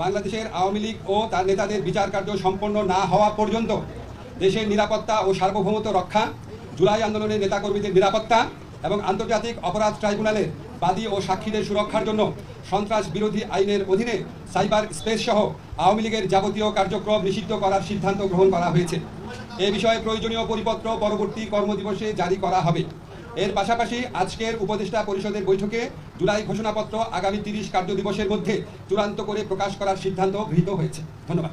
বাংলাদেশের আওয়ামী লীগ ও তার নেতাদের বিচার কার্য সম্পন্ন না হওয়া পর্যন্ত দেশের নিরাপত্তা ও সার্বভৌমত্ব রক্ষা, জুলাই আন্দোলনের নেতাকর্মীদের নিরাপত্তা এবং আন্তর্জাতিক অপরাধ ট্রাইব্যুনালের বাদী ও সাক্ষীদের সুরক্ষার জন্য সন্ত্রাস বিরোধী আইনের অধীনে সাইবার স্পেস সহ আওয়ামী লীগের যাবতীয় কার্যক্রম নিষিদ্ধ করার সিদ্ধান্ত গ্রহণ করা হয়েছে। এ বিষয়ে প্রয়োজনীয় পরিপত্র পরবর্তী কর্মদিবসে জারি করা হবে। এর পাশাপাশি আজকের উপদেষ্টা পরিষদের বৈঠকে জুলাই ঘোষণাপত্র আগামী তিরিশ কার্য দিবসের মধ্যে চূড়ান্ত করে প্রকাশ করার সিদ্ধান্ত গৃহীত হয়েছে। ধন্যবাদ।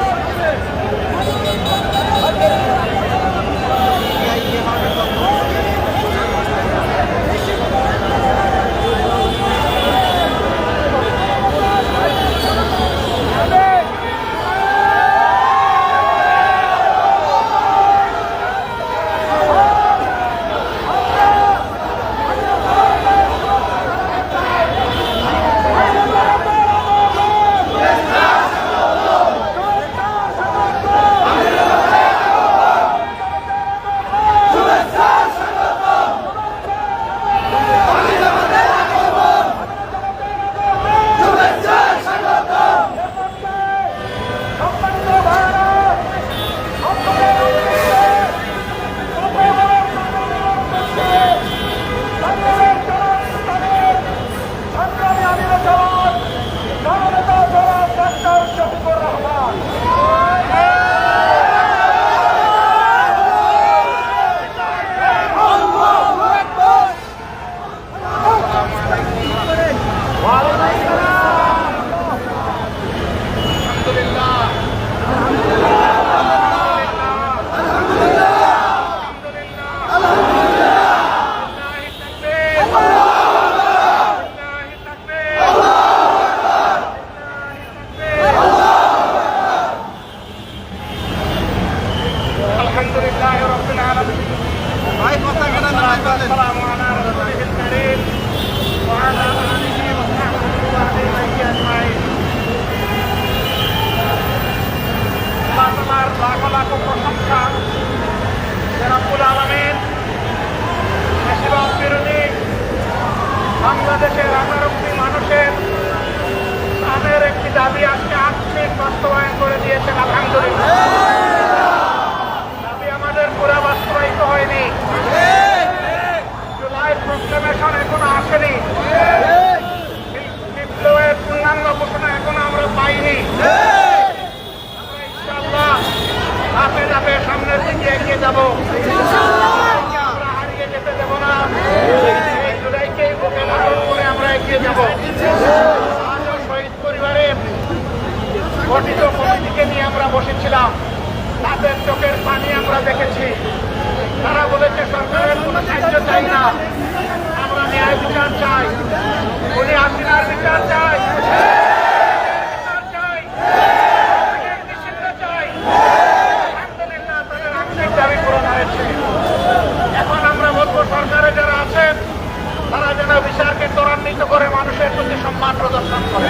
সম্মান প্রদর্শন করে।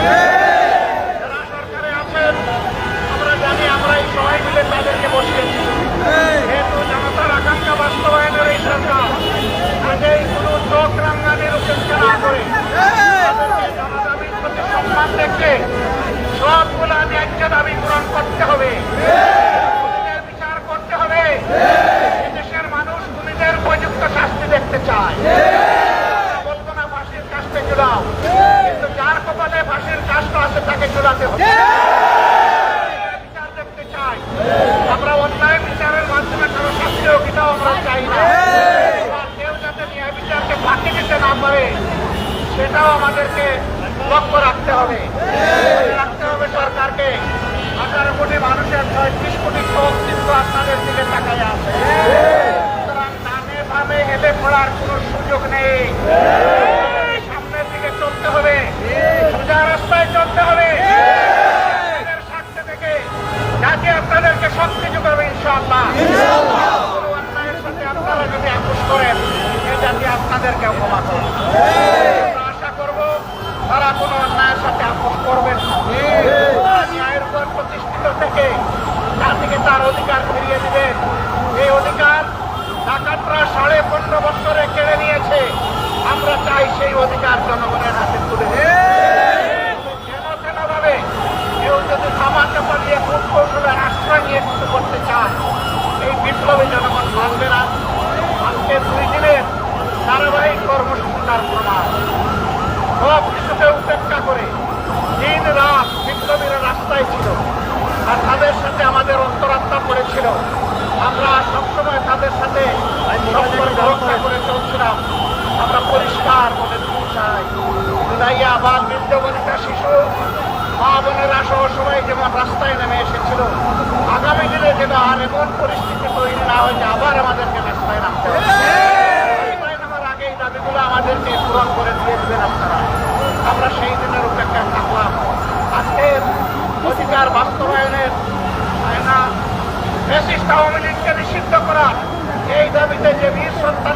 যারা সরকারে আছেন, আমরা জানি আমরা এই সবাই মিলে তাদেরকে বসিয়েছি। যেহেতু জনতার আকাঙ্ক্ষা বাস্তবায়নের এই সরকার, আগেই কোনো চোখ রাঙ্গানির উপেক্ষা না করে জনদাবির সম্মান দেখে সবগুলো ন্যায্য দাবি পূরণ করতে হবে। বিচার করতে হবে। দেশের মানুষ খুনিদের উপযুক্ত শাস্তি দেখতে চায়। লাশের কাজটা আছে তাকে চলাতে হবে। বিচার দেখতে চাই। আমরা অন্যায় বিচারের মাধ্যমে কারও শাস্তি আমরা চাই না। কেউ যাতে ন্যায় বিচারকে ফাঁকি দিতে না পারে সেটাও আমাদেরকে লক্ষ্য রাখতে হবে। আমাদের অন্তরাত্মা করেছিল। আমরা সবসময় তাদের সাথে করে চলছিলাম। আমরা পরিষ্কার মনে চাই তাই আবার বৃদ্ধবনিতা শিশু, মা বোনেরা সহ সবাই যেমন রাস্তায় নেমে এসেছিল, আগামী দিনে যেন আর এমন পরিস্থিতি তৈরি না হয় যে আবার আমাদেরকে রাস্তায় নামতে আমাদেরকে পূরণ করে দিয়ে দেবেন আপনারা। আমরা সেই দিনের উপেক্ষা থাকলাম। আজকের অধিকার বাস্তবায়নের ফ্যাসিস্ট আওয়ামী লীগকে নিষিদ্ধ করার এই দাবিতে যে বীর সন্তান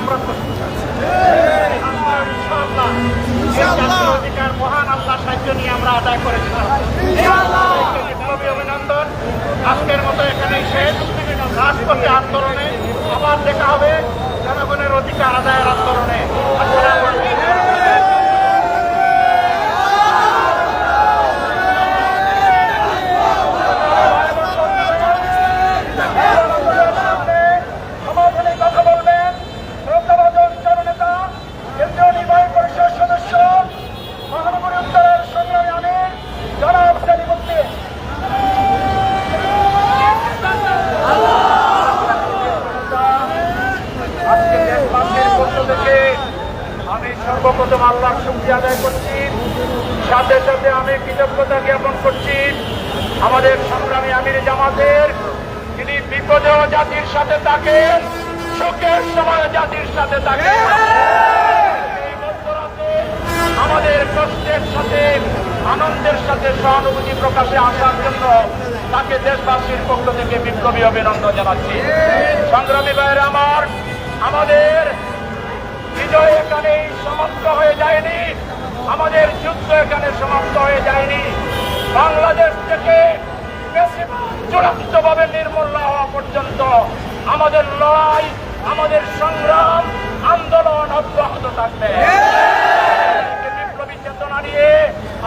আমরা আদায় করছি। সাথে সাথে আমি কৃতজ্ঞতা জ্ঞাপন করছি আমাদের সংগ্রামী আমির জামাতের। তিনি বিপদেও জাতির সাথে থাকেন সুখের সময় জাতির সাথে মধ্যরাতে আমাদের কষ্টের সাথে, আনন্দের সাথে সহানুভূতি প্রকাশে আসার জন্য তাকে দেশবাসীর পক্ষ থেকে বিপ্লবী অভিনন্দন জানাচ্ছি। সংগ্রামী ভাইয়ের আমার, আমাদের বিজয় এখানেই সমাপ্ত হয়ে যায়নি। আমাদের যুদ্ধ এখানে সমাপ্ত হয়ে যায়নি। বাংলাদেশ থেকে চূড়ান্ত ভাবে নির্মূল না হওয়া পর্যন্ত আমাদের লড়াই, আমাদের সংগ্রাম, আন্দোলন অব্যাহত থাকবে। বিপ্লবী চেতনা নিয়ে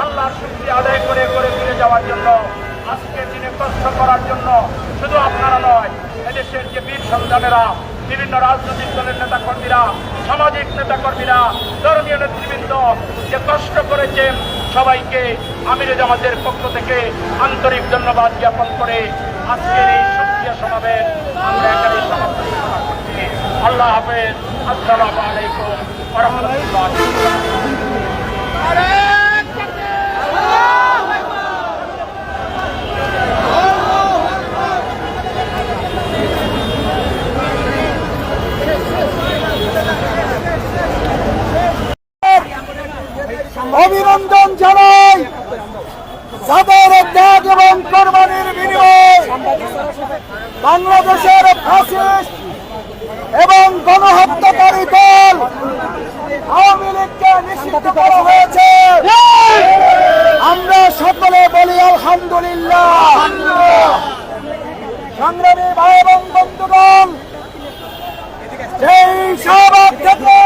আল্লাহর শক্তি আদায় করে করে ফিরে যাওয়ার জন্য আজকের দিনে কষ্ট করার জন্য শুধু আপনারা নয়, এদেশের যে বীর সন্তানেরা, বিভিন্ন রাজনৈতিক দলের নেতা কর্মীরা সামাজিক নেতা কর্মীরা ধর্মীয় নেতৃবৃন্দ যে কষ্ট করেছেন সবাইকে, আমির জামাতের পক্ষ থেকে আন্তরিক ধন্যবাদ জ্ঞাপন করে আজকের এই সক্রিয় সমাবেশ আমরা এখানে সমাপ্ত করছি। আল্লাহ হাফেজ। আসসালামু আলাইকুম অভিনন্দন জানাই। যাদের ত্যাগ এবং কোরবানির বিনিময়ে বাংলাদেশের ফ্যাসিস্ট এবং গণহত্যাকারী দল আওয়ামী লীগকে নিষিদ্ধ করা হয়েছে। আমরা সকলে বলি আলহামদুলিল্লাহ। সংগ্রামী ভাই এবং বন্ধুগণ সেই শাহবাগ থেকে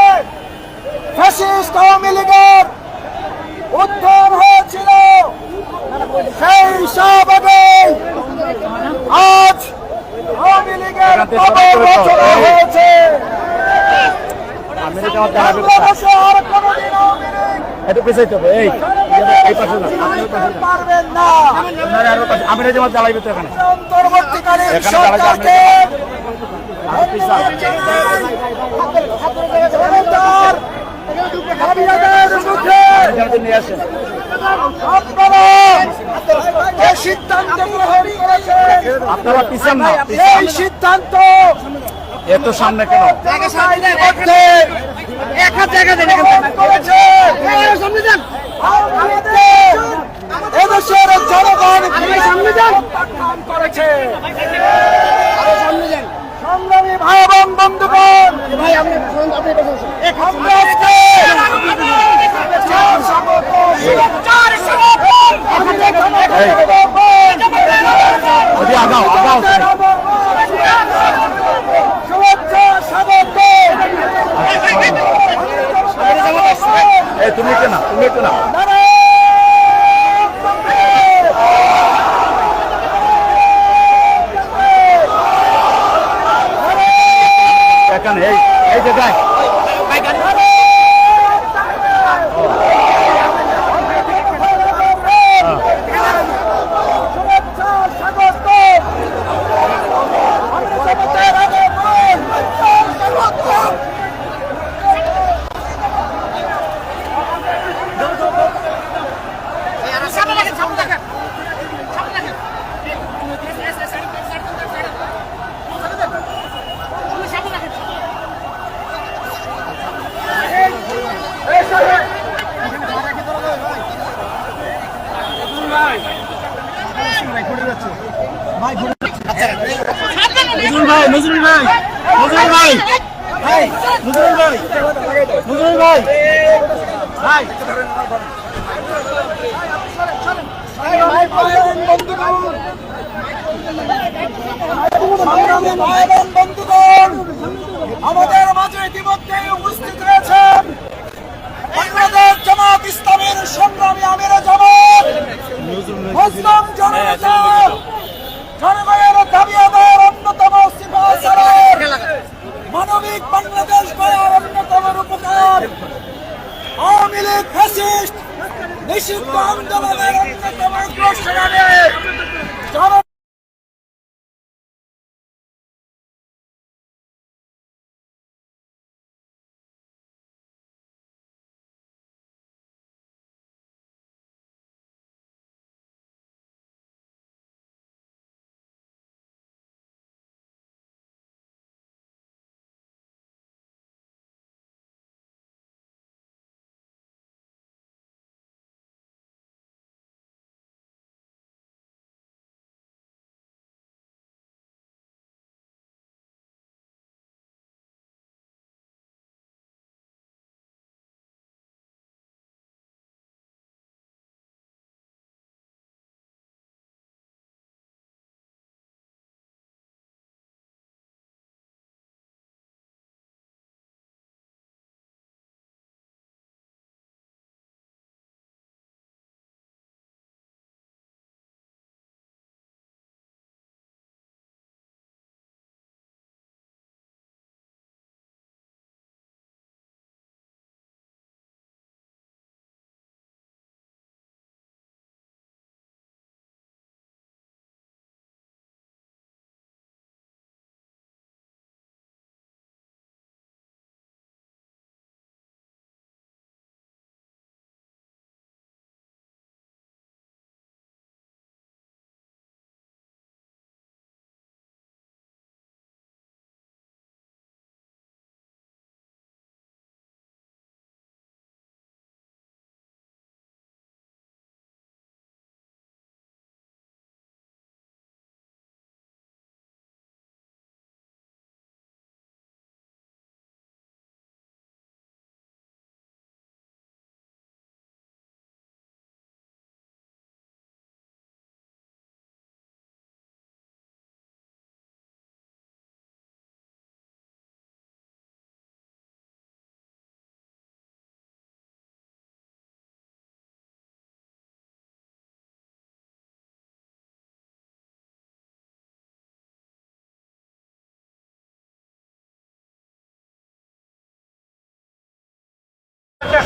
ফ্যাসিস্ট আওয়ামী লীগের উত্থান হয়েছিল। সেই শাহবাগে আজ আওয়ামী লীগের কবর রচনা হয়েছে। বাংলাদেশে আর কোনোদিন আওয়ামী লীগ একটু পেছাইতে হবে এই এই পাশে না আপনি ওই পাশে না। পারবেন না আপনারা আর পাশে। আমিরা জামাত জ্বালাইবে তো এখানে। অন্তর্বর্তীকালীন সরকারকে আর পিছান। জনতার দাবি-আদায়ের এখানে নিয়ে আসেন। আপনারা যে সিদ্ধান্ত গ্রহণ করেছেন। আপনারা পিছান না এই সিদ্ধান্ত এত সামনে কেন? করেছে। আওয়ামী এদেশের জনগণ প্রত্যাখ্যান করেছে। সংগ্রামী ভাই এবং বন্ধুগণ। চার আগাও আগাও তুমি কেনা তুমি একটু না এখানে এই এই জায়গায় শুভেচ্ছা স্বাগত আমাদের আগে স্বাগত নজরুল ভাই নজরুল ভাই নজরুল ভাই নজরুল ভাই নজরুল ভাই। আমাদের মাঝে ইতিমধ্যে উপস্থিত রয়েছেন বাংলাদেশ জামাত ইসলামের সংগ্রামী আমির জামাত, মুসলিম জনতা। জনগণের দাবি আদায়ের অন্যতম মানবিক বাংলাদেশ গড়ার অন্যতম রূপকার। আওয়ামী লীগ ফ্যাসিস্ট নিষিদ্ধ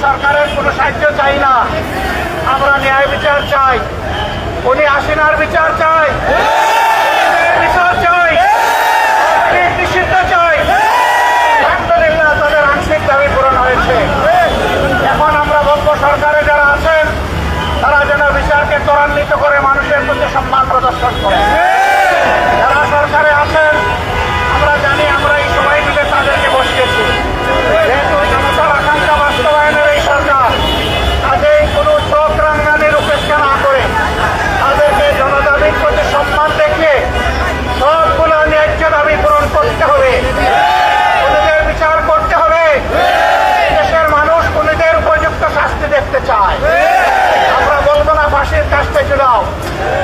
সরকারের কোনো সাহায্য চাই না আমরা ন্যায় বিচার চাই। উনি আসিনার বিচার চাই বিচার চাই উনি নিষিদ্ধ চাই আলহামদুলিল্লাহ তাদের আংশিক দাবি পূরণ হয়েছে এখন আমরা বলব সরকারে যারা আছেন তারা যেন বিচারকে ত্বরান্বিত করে মানুষের প্রতি সম্মান প্রদর্শন করে যারা সরকারে আছেন আমরা জানি আমরা এই সবাই মিলে তাদেরকে বসিয়েছি যেহেতু জনতার আকাঙ্ক্ষা বাস্তবায়নের এই সরকার কাজেই কোনো চোখ রাঙ্গানির উপেক্ষা না করে তাদেরকে জনদাবির প্রতি সম্মান দেখিয়ে সবগুলো ন্যায্য দাবি পূরণ করতে হবে খুনিদের বিচার করতে হবে দেশের মানুষ খুনিদের উপযুক্ত শাস্তি দেখতে চায় আমরা বলব না ফাঁসির কাজটা চুলাও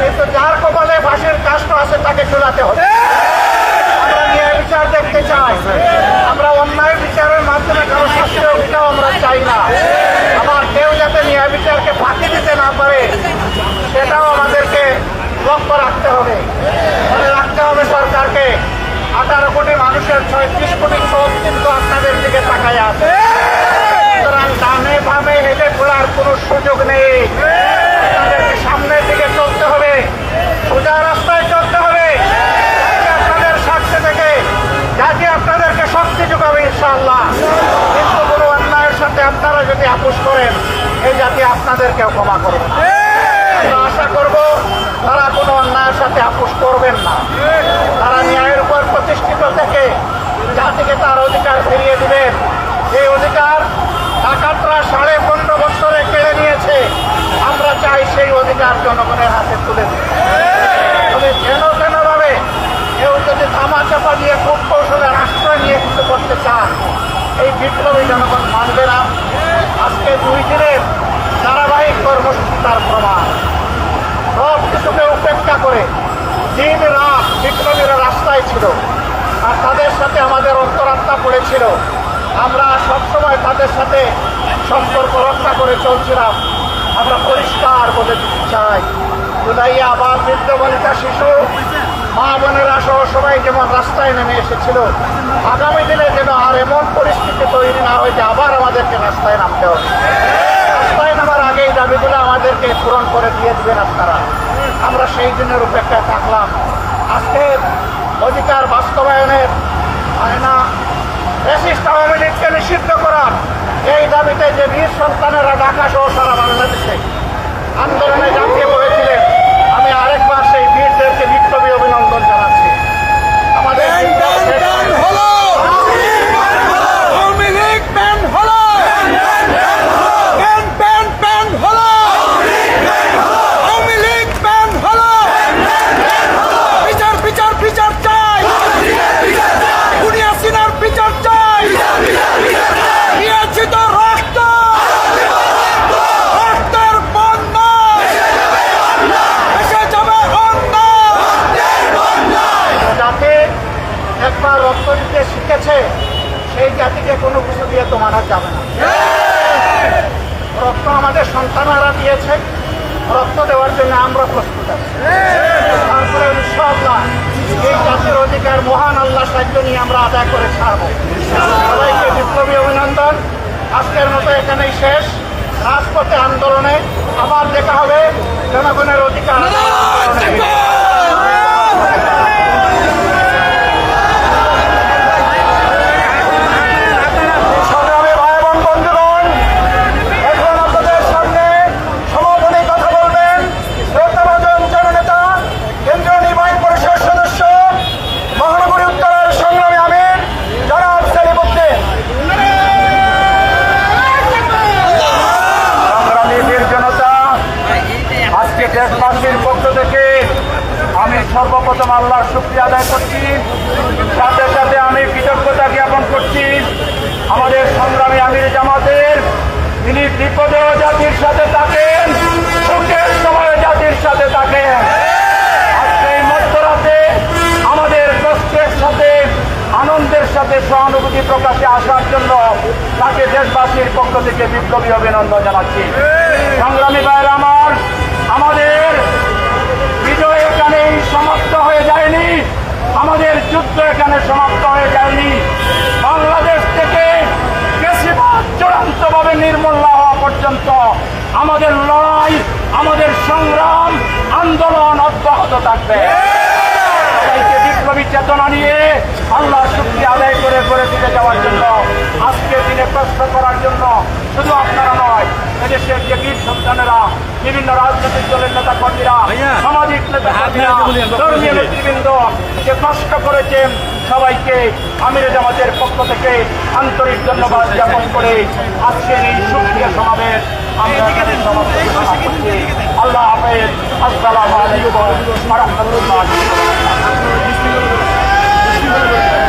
কিন্তু যার কপালে ফাঁসির কাজটা আছে তাকে চুলাতে হবে আমরা ন্যায় বিচার দেখতে চাই আমরা অন্যায় বিচারের মাধ্যমে কারও শাস্তি হোক এটাও আমরা চাই না আবার কেউ যাতে ন্যায় বিচারকে ফাঁকি দিতে না পারে সেটাও আমাদেরকে লক্ষ্য রাখতে হবে মনে রাখতে হবে সরকারকে আঠারো কোটি মানুষের ছয়ত্রিশ কোটি চোখ কিন্তু দিকে আছে। সুতরাং ডানে বামে হেঁটে খোলার কোনো সুযোগ নেই। আপনাদেরকে সামনের দিকে চলতে হবে। সোজা রাস্তায় চলতে হবে। আপনাদের স্বার্থে থেকে, যাতে আপনাদেরকে শক্তি যোগাবে ইনশাআল্লাহ। কিন্তু কোনো অন্যায়ের সাথে আপনারা যদি আপোষ করেন, এই জাতি আপনাদেরকেও ক্ষমা করবে। আশা করব, তারা কোনো অন্যায়ের সাথে আপোষ করবেন না। তারা ন্যায়ের উপর প্রতিষ্ঠিত থেকে জাতিকে তার অধিকার ফিরিয়ে দিবেন। এই অধিকার ডাকাতরা সাড়ে পনেরো বছরে কেড়ে নিয়েছে। আমরা চাই সেই অধিকার জনগণের হাতে তুলে তবে যেন যেন ভাবে কেউ যদি ধামা চাপা দিয়ে খুব কৌশলের আশ্রয় নিয়ে কিছু করতে চান এই বিপ্লবী জনগণ মানবে না। আজকে দুই দিনের ধারাবাহিক কর্মসূচি তার প্রমাণ। সব কিছুকে উপেক্ষা করে দিন রাত বিপ্লবীরা রাস্তায় ছিল। আর তাদের সাথে আমাদের অন্তরাত্মা পড়েছিল। আমরা সবসময় তাদের সাথে সম্পর্ক রক্ষা করে চলছিলাম। আমরা পরিষ্কার বলে চাই। জুলাইয়া আবার বৃদ্ধ বনিতা শিশু, মা বোনেরা সহ সবাই যেমন রাস্তায় নেমে এসেছিল, আগামী দিনে যেন আর এমন পরিস্থিতি তৈরি না হয় যে আবার আমাদেরকে রাস্তায় নামতে হবে। রাস্তায় নামার আগে এই দাবিগুলো আমাদেরকে পূরণ করে দিয়ে দিবেন আপনারা। আমরা সেই দিনের উপেক্ষায় থাকলাম। আজকে অধিকার বাস্তবায়নের আয়না রেসিস্ট আওয়ামী লীগকে নিষিদ্ধ করার এই দাবিতে যে বীর সন্তানেরা ঢাকা সহ সারা বাংলাদেশে আন্দোলনে ঝাঁপিয়ে পড়েছিলেন আমি আরেকবার সেই বীরদেরকে বিপ্লবী অভিনন্দন জানাচ্ছি আমাদের বিপ্লব শেষ হয়নি। আওয়ামী লীগ ব্যান হলো ব্যান ব্যান ব্যান হলো আওয়ামী লীগ ব্যান হলো বিচার বিচার বিচার চাই দুনিয়া সিনার বিচার চাই দিয়েছি তো রক্ত রক্তের বন্যা এসে যাবে অন্য জাতি একবার রক্ত দিতে শিখেছে, সেই জাতিকে কোনো কিছু দিয়ে তো মানা যাবে না। রক্ত আমাদের সন্তানেরা দিয়েছে, রক্ত দেওয়ার জন্য আমরা প্রস্তুত আছি। তারপরে এই জাতির অধিকার মহান আল্লাহ সাহায্য নিয়ে আমরা আদায় করে ছাড়ব। সবাইকে বিপ্লবী অভিনন্দন। আজকের মতো এখানেই শেষ। রাজপথে আন্দোলনে আবার দেখা হবে। জনগণের অধিকার আদায় সংগ্রামী ভাই এবং বন্ধুগণ এখন আপনাদের সামনে সমাপনী কথা বলবেন শ্রদ্ধাভাজন জননেতা কেন্দ্রীয় নির্বাহী পরিষদ সদস্য মহানগরী উত্তরের সংগ্রামী আমির জনাব সেলিমুদ্দিন সংগ্রামী বীর জনতা আজকে দেশবাসীর পক্ষ থেকে আমি সর্বপ্রথম আল্লাহর শুক্রিয়া আদায় করছি সাথে সাথে আমি কৃতজ্ঞতা জ্ঞাপন করছি আমাদের সংগ্রামী আমির জামাতের তিনি বিপদেও জাতির সাথে থাকেন সুখের সময় জাতির সাথে থাকেন আজকে এই মধ্যরাতে আমাদের কষ্টের সাথে আনন্দের সাথে সহানুভূতি প্রকাশে আসার জন্য তাকে দেশবাসীর পক্ষ থেকে বিপ্লবী অভিনন্দন জানাচ্ছি। সংগ্রামী ভাইয়ের আমার, আমাদের বিজয় এখানেই সমাপ্ত হয়ে যায়নি, আমাদের যুদ্ধ এখানে সমাপ্ত হয়ে যায়নি। বাংলাদেশ থেকে বেশিরভাগ চূড়ান্ত চূড়ান্তভাবে নির্মূল না হওয়া পর্যন্ত আমাদের লড়াই, আমাদের সংগ্রাম, আন্দোলন অব্যাহত থাকবে। সবাইকে চেতনা নিয়ে আল্লাহ শুক্তি আদায় করে করে দিতে যাওয়ার জন্য। আজকের দিনে প্রশ্ন করার জন্য শুধু আপনারা নয় এদেশের যে বীর সন্তানেরা বিভিন্ন রাজনৈতিক দলের নেতা কর্মীরা সামাজিক নেতা ধর্মীয় নেতৃবৃন্দ যে কষ্ট করেছেন সবাইকে আমির জামাতের পক্ষ থেকে আন্তরিক ধন্যবাদ জ্ঞাপন করে আজকের এই সুক্রিয়া সমাবেশ আল্লাহ হাফেজ। আসসালামু আলাইকুম রাহমাতুল্লাহি Yeah.